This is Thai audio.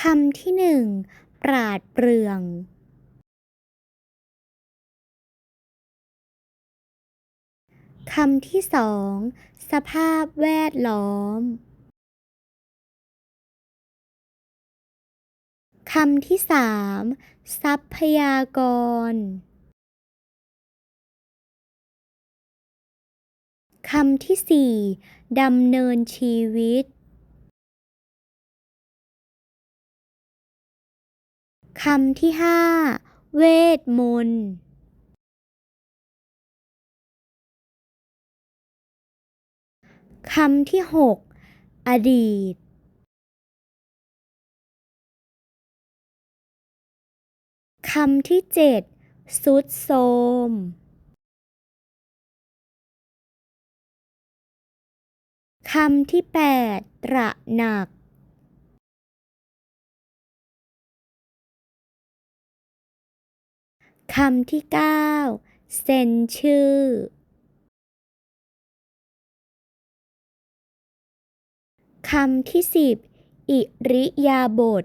คำที่หนึ่งปราดเปรื่อง คำที่สอง สภาพแวดล้อม คำที่สามทรัพยากร คำที่สี่ดำเนินชีวิต คำที่ห้าเวทมนต์คำที่หกอดีต คำที่เจ็ดทรุดโทมคำที่แปดตระหนัก คำที่เก้าเซ็นชื่อคำที่สิบอิริยาบถ